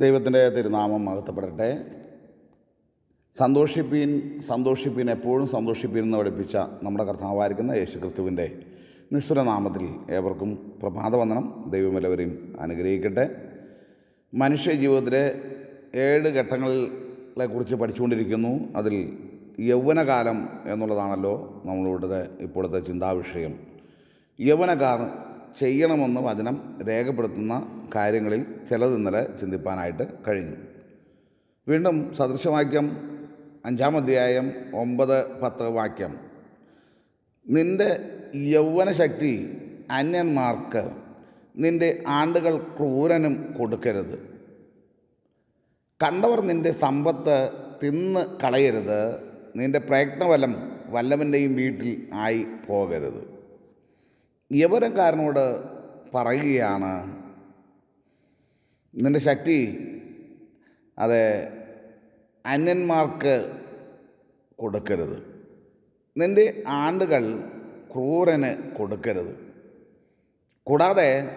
ദൈവത്തിന്റെ തിരുനാമം മഹത്വപ്പെടട്ടെ. സന്തോഷിപ്പീൻ സന്തോഷിപ്പീൻ എപ്പോഴും സന്തോഷിപ്പീൻ എന്ന് പഠിപ്പിച്ച നമ്മുടെ കർത്താവായിരിക്കുന്ന യേശു ക്രിസ്തുവിന്റെ നിസ്വരനാമത്തിൽ ഏവർക്കും പ്രഭാതവന്ദനം. ദൈവം എല്ലാവരെയും അനുഗ്രഹിക്കട്ടെ. മനുഷ്യ ജീവിതത്തിലെ ഏഴ് ഘട്ടങ്ങളെ കുറിച്ച് പഠിച്ചുകൊണ്ടിരിക്കുന്നു. അതിൽ യൗവനകാലം എന്നുള്ളതാണല്ലോ നമ്മളിവിടുത്തെ ഇപ്പോഴത്തെ ചിന്താവിഷയം. യൗവനക്കാർ ചെയ്യണമെന്ന് വചനം രേഖപ്പെടുത്തുന്ന കാര്യങ്ങളിൽ ചിലത് ഇന്നലെ ചിന്തിപ്പാനായിട്ട് കഴിഞ്ഞു. വീണ്ടും സദൃശവാക്യം അഞ്ചാം അധ്യായം ഒമ്പത് പത്ത് വാക്യം. നിന്റെ യൗവനശക്തി അന്യന്മാർക്ക് നിന്റെ ആണ്ടുകൾ ക്രൂരനും കൊടുക്കരുത്. കണ്ടവർ നിന്റെ സമ്പത്ത് തിന്ന് കളയരുത്. നിന്റെ പ്രയത്നഫലം വല്ലവന്റെയും വീട്ടിൽ ആയി പോകരുത്. യവനക്കാരനോട് പറയുകയാണ് നിന്റെ ശക്തി അത് അന്യന്മാർക്ക് കൊടുക്കരുത്. നിന്റെ ആണ്ടുകൾ ക്രൂരന് കൊടുക്കരുത്. കൂടാതെ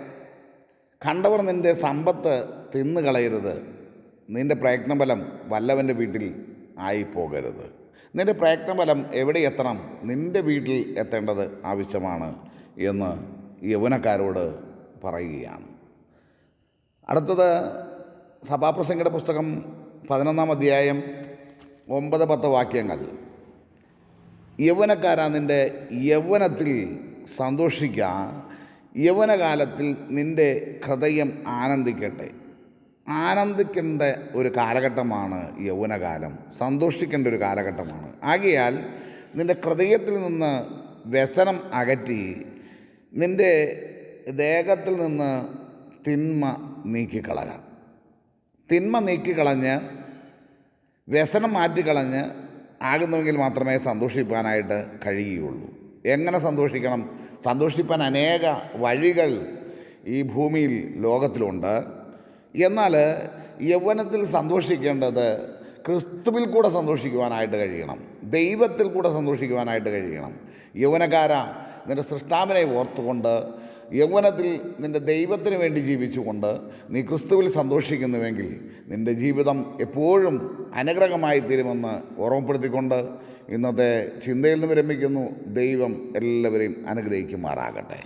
കണ്ടവർ നിന്റെ സമ്പത്ത് തിന്നുകളയരുത്. നിന്റെ പ്രയത്നബലം വല്ലവന്റെ വീട്ടിൽ ആയിപ്പോകരുത്. നിന്റെ പ്രയത്നബലം എവിടെ എത്തണം? നിന്റെ വീട്ടിൽ എത്തേണ്ടത് ആവശ്യമാണ്. എന്ന് യൗവനക്കാരോട് പറയുകയാണ്. അടുത്തത് സഭാപ്രസംഗയുടെ പുസ്തകം പതിനൊന്നാം അധ്യായം ഒമ്പത് പത്ത് വാക്യങ്ങൾ. യൗവനക്കാരാ നിന്റെ യൗവനത്തിൽ സന്തോഷിക്കുക യൗവനകാലത്തിൽ നിന്റെ ഹൃദയം ആനന്ദിക്കട്ടെ. ആനന്ദിക്കേണ്ട ഒരു കാലഘട്ടമാണ് യൗവനകാലം സന്തോഷിക്കേണ്ട ഒരു കാലഘട്ടമാണ്. ആകിയാൽ നിന്റെ ഹൃദയത്തിൽ നിന്ന് വ്യസനം അകറ്റി നിന്റെ ദേഹത്തിൽ നിന്ന് തിന്മ നീക്കിക്കളയാം തിന്മ നീക്കിക്കളഞ്ഞ് വ്യസനം മാറ്റിക്കളഞ്ഞ് ആകുന്നുവെങ്കിൽ മാത്രമേ സന്തോഷിപ്പാനായിട്ട് കഴിയുകയുള്ളൂ. എങ്ങനെ സന്തോഷിക്കണം? സന്തോഷിപ്പാൻ അനേക വഴികൾ ഈ ഭൂമിയിൽ ലോകത്തിലുണ്ട്. എന്നാൽ യൗവനത്തിൽ സന്തോഷിക്കേണ്ടത് ക്രിസ്തുവിൽ കൂടെ സന്തോഷിക്കുവാനായിട്ട് കഴിയണം. ദൈവത്തിൽ കൂടെ സന്തോഷിക്കുവാനായിട്ട് കഴിയണം. യൗവനക്കാര നിന്റെ സൃഷ്ടാവിനെ ഓർത്തുകൊണ്ട് യൗവനത്തിൽ നിന്റെ ദൈവത്തിന് വേണ്ടി ജീവിച്ചുകൊണ്ട് നീ ക്രിസ്തുവിൽ സന്തോഷിക്കുന്നുവെങ്കിൽ നിന്റെ ജീവിതം എപ്പോഴും അനുഗ്രഹമായി തീരുമെന്ന് ഓർമ്മപ്പെടുത്തിക്കൊണ്ട് ഇന്നത്തെ ചിന്തയിൽ നിന്ന് വിരമിക്കുന്നു. ദൈവം എല്ലാവരെയും അനുഗ്രഹിക്കുമാറാകട്ടെ.